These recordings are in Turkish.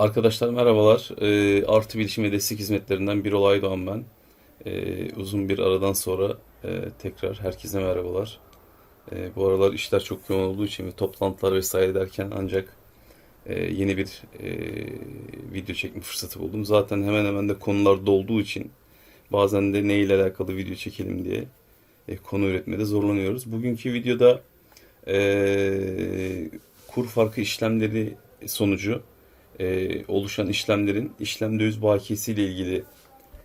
Arkadaşlar merhabalar. Ee, Artı Bilişim ve Destek Hizmetlerinden bir olay doğan ben. Ee, uzun bir aradan sonra e, tekrar herkese merhabalar. Ee, bu aralar işler çok yoğun olduğu için ve toplantılar vesaire derken ancak e, yeni bir e, video çekme fırsatı buldum. Zaten hemen hemen de konular dolduğu için bazen de ne ile alakalı video çekelim diye e, konu üretmede zorlanıyoruz. Bugünkü videoda e, kur farkı işlemleri sonucu e, oluşan işlemlerin işlem döviz bakiyesi ile ilgili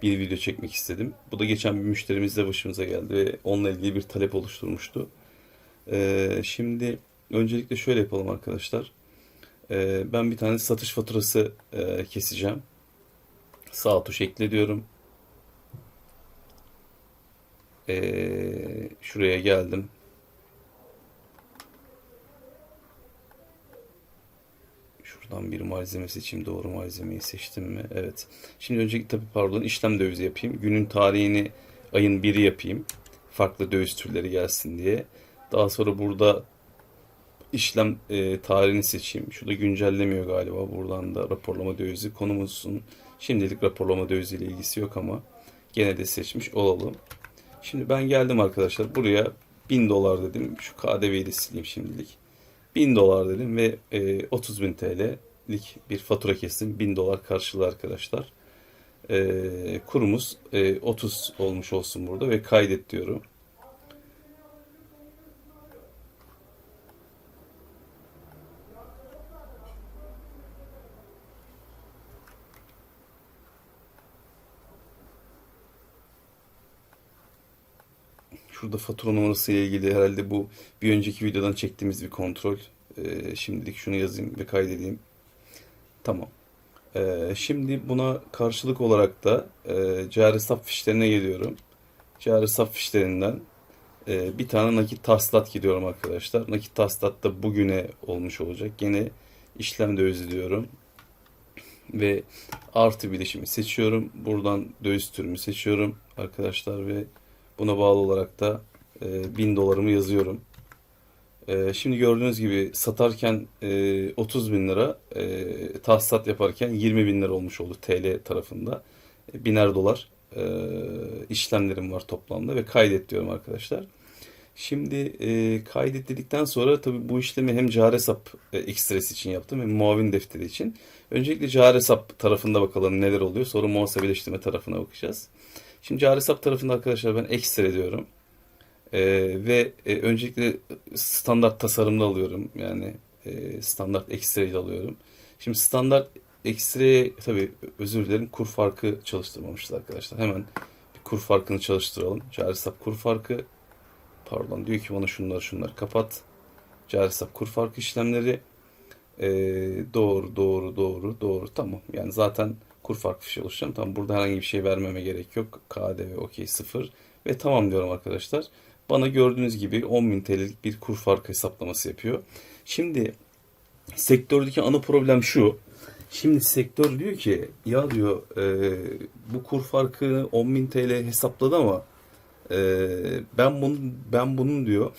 bir video çekmek istedim. Bu da geçen bir müşterimizle başımıza geldi ve onunla ilgili bir talep oluşturmuştu. E, şimdi öncelikle şöyle yapalım arkadaşlar. E, ben bir tane satış faturası e, keseceğim. Sağ tuş ekle diyorum. E, şuraya geldim. Şuradan bir malzeme seçeyim. Doğru malzemeyi seçtim mi? Evet. Şimdi öncelikle tabii pardon işlem dövizi yapayım. Günün tarihini ayın biri yapayım. Farklı döviz türleri gelsin diye. Daha sonra burada işlem e, tarihini seçeyim. Şurada güncellemiyor galiba. Buradan da raporlama dövizi konumuzun şimdilik raporlama dövizi ile ilgisi yok ama gene de seçmiş olalım. Şimdi ben geldim arkadaşlar. Buraya 1000 dolar dedim. Şu KDV'yi de sileyim şimdilik. 1000 dolar dedim ve e, 30 bin TL'lik bir fatura kestim. 1000 dolar karşılığı arkadaşlar. E, kurumuz e, 30 olmuş olsun burada ve kaydet diyorum. Şurada fatura numarası ile ilgili herhalde bu bir önceki videodan çektiğimiz bir kontrol. Ee, şimdilik şunu yazayım ve kaydedeyim. Tamam. Ee, şimdi buna karşılık olarak da e, cari hesap fişlerine geliyorum. Cari hesap fişlerinden e, bir tane nakit tahsilat gidiyorum arkadaşlar. Nakit tahsilat da bugüne olmuş olacak. Gene işlem dövizi diyorum. Ve artı bileşimi seçiyorum. Buradan döviz türümü seçiyorum arkadaşlar ve Buna bağlı olarak da e, 1000 dolarımı yazıyorum. E, şimdi gördüğünüz gibi satarken e, 30 bin lira, e, tahsisat yaparken 20 bin lira olmuş oldu TL tarafında. E, biner dolar e, işlemlerim var toplamda ve kaydet diyorum arkadaşlar. Şimdi e, kaydet dedikten sonra tabii bu işlemi hem cari hesap e, ekstresi için yaptım hem muavin defteri için. Öncelikle cari hesap tarafında bakalım neler oluyor. Sonra muhasebeleştirme tarafına bakacağız. Şimdi cari hesap tarafında arkadaşlar ben ekstra diyorum. Ee, ve e, öncelikle standart tasarımda alıyorum. Yani e, standart ekstra alıyorum. Şimdi standart ekstraya tabii özür dilerim kur farkı çalıştırmamışız arkadaşlar. Hemen bir kur farkını çalıştıralım. Cari hesap kur farkı pardon diyor ki bana şunları şunları kapat. Cari hesap kur farkı işlemleri ee, doğru doğru doğru doğru tamam. Yani zaten kur farkı fişi oluşturacağım. Tamam burada herhangi bir şey vermeme gerek yok. KDV okey sıfır. Ve tamam diyorum arkadaşlar. Bana gördüğünüz gibi 10.000 TL'lik bir kur farkı hesaplaması yapıyor. Şimdi sektördeki ana problem şu. Şimdi sektör diyor ki ya diyor e, bu kur farkını 10.000 TL hesapladı ama e, ben bunun ben bunun diyor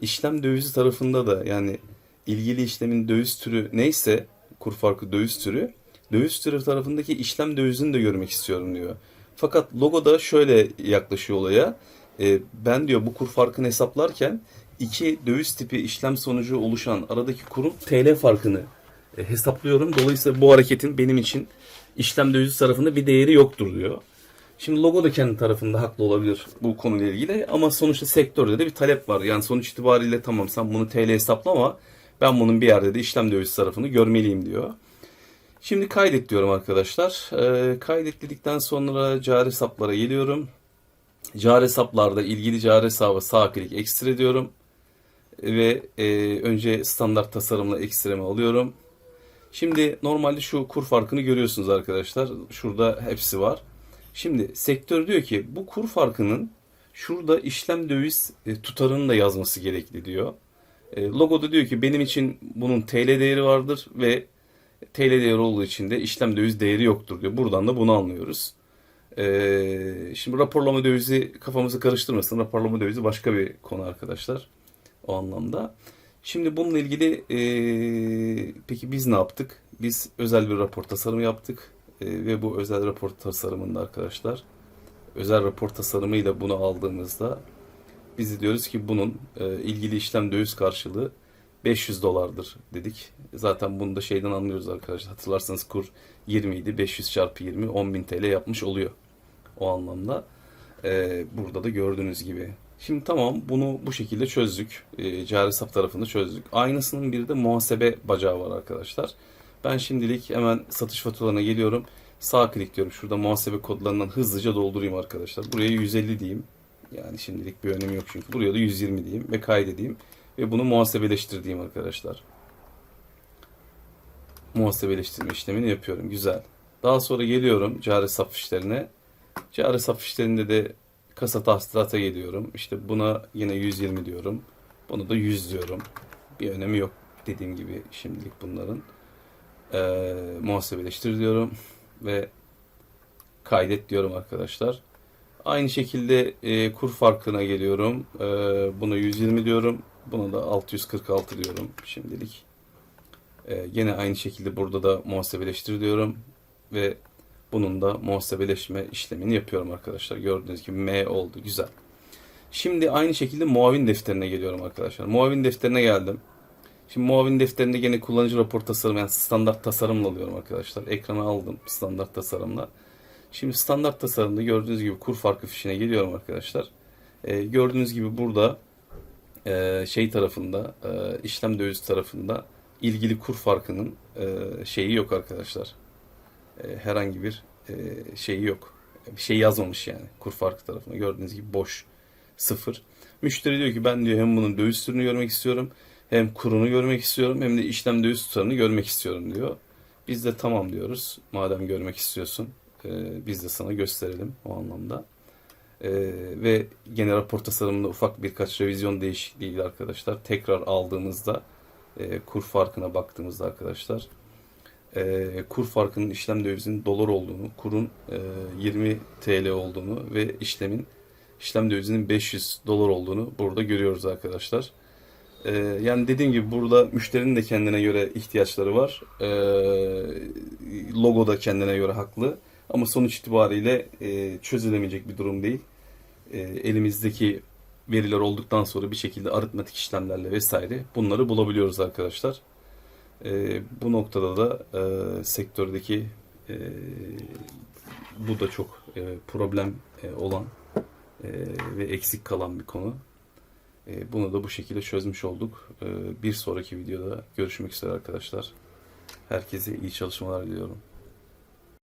işlem dövizi tarafında da yani ilgili işlemin döviz türü neyse kur farkı döviz türü döviz türü tarafındaki işlem dövizini de görmek istiyorum diyor. Fakat logoda şöyle yaklaşıyor olaya. E, ben diyor bu kur farkını hesaplarken iki döviz tipi işlem sonucu oluşan aradaki kurun TL farkını e, hesaplıyorum. Dolayısıyla bu hareketin benim için işlem dövizi tarafında bir değeri yoktur diyor. Şimdi logo da kendi tarafında haklı olabilir bu konuyla ilgili ama sonuçta sektörde de bir talep var. Yani sonuç itibariyle tamam sen bunu TL hesapla ama ben bunun bir yerde de işlem dövizi tarafını görmeliyim diyor. Şimdi kaydet diyorum arkadaşlar. E, kaydet dedikten sonra cari hesaplara geliyorum. Cari hesaplarda ilgili cari hesabı sağ klik ekstra diyorum. Ve e, önce standart tasarımla ekstremi alıyorum. Şimdi normalde şu kur farkını görüyorsunuz arkadaşlar. Şurada hepsi var. Şimdi sektör diyor ki bu kur farkının şurada işlem döviz e, tutarını da yazması gerekli diyor. E, logoda diyor ki benim için bunun TL değeri vardır ve TL değeri olduğu için de işlem döviz değeri yoktur diyor. Buradan da bunu anlıyoruz. Ee, şimdi raporlama dövizi kafamızı karıştırmasın. Raporlama dövizi başka bir konu arkadaşlar. O anlamda. Şimdi bununla ilgili e, peki biz ne yaptık? biz özel bir rapor tasarımı yaptık E, ve bu özel rapor tasarımında arkadaşlar özel rapor tasarımıyla bunu aldığımızda biz diyoruz ki bunun e, ilgili işlem döviz karşılığı 500 dolardır dedik. Zaten bunu da şeyden anlıyoruz arkadaşlar. Hatırlarsanız kur 20 idi. 500 çarpı 20 10.000 TL yapmış oluyor. O anlamda. E, burada da gördüğünüz gibi. Şimdi tamam bunu bu şekilde çözdük. E, cari hesap tarafında çözdük. Aynısının bir de muhasebe bacağı var arkadaşlar. Ben şimdilik hemen satış faturalarına geliyorum. Sağ klik diyorum. Şurada muhasebe kodlarından hızlıca doldurayım arkadaşlar. Buraya 150 diyeyim. Yani şimdilik bir önemi yok çünkü. Buraya da 120 diyeyim ve kaydedeyim. Ve bunu muhasebeleştir diyeyim arkadaşlar. Muhasebeleştirme işlemini yapıyorum. Güzel. Daha sonra geliyorum cari hesap fişlerine. Cari hesap fişlerinde de kasa tahsilata geliyorum. İşte buna yine 120 diyorum. Bunu da 100 diyorum. Bir önemi yok dediğim gibi şimdilik bunların. Ee, muhasebeleştir diyorum ve kaydet diyorum arkadaşlar. Aynı şekilde e, kur farkına geliyorum. E, buna 120 diyorum. Buna da 646 diyorum şimdilik. E, yine aynı şekilde burada da muhasebeleştir diyorum. Ve bunun da muhasebeleşme işlemini yapıyorum arkadaşlar. Gördüğünüz gibi M oldu. Güzel. Şimdi aynı şekilde muavin defterine geliyorum arkadaşlar. Muavin defterine geldim. Şimdi muavin defterinde gene kullanıcı rapor tasarımı yani standart tasarımla alıyorum arkadaşlar. Ekrana aldım standart tasarımla. Şimdi standart tasarımda gördüğünüz gibi kur farkı fişine geliyorum arkadaşlar. Ee, gördüğünüz gibi burada e, şey tarafında e, işlem döviz tarafında ilgili kur farkının e, şeyi yok arkadaşlar. E, herhangi bir e, şeyi yok. Bir şey yazmamış yani kur farkı tarafına. Gördüğünüz gibi boş. Sıfır. Müşteri diyor ki ben diyor hem bunun döviz türünü görmek istiyorum hem kurunu görmek istiyorum hem de işlem döviz tutarını görmek istiyorum diyor. Biz de tamam diyoruz. Madem görmek istiyorsun e, biz de sana gösterelim o anlamda. E, ve gene rapor tasarımında ufak birkaç revizyon değişikliğiyle arkadaşlar tekrar aldığımızda e, kur farkına baktığımızda arkadaşlar e, kur farkının işlem dövizinin dolar olduğunu, kurun e, 20 TL olduğunu ve işlemin işlem dövizinin 500 dolar olduğunu burada görüyoruz arkadaşlar. E, yani dediğim gibi burada müşterinin de kendine göre ihtiyaçları var. E, logo da kendine göre haklı. Ama sonuç itibariyle e, çözülemeyecek bir durum değil. E, elimizdeki veriler olduktan sonra bir şekilde aritmetik işlemlerle vesaire bunları bulabiliyoruz arkadaşlar. E, bu noktada da e, sektördeki e, bu da çok e, problem e, olan e, ve eksik kalan bir konu. E, bunu da bu şekilde çözmüş olduk. E, bir sonraki videoda görüşmek üzere arkadaşlar. Herkese iyi çalışmalar diliyorum.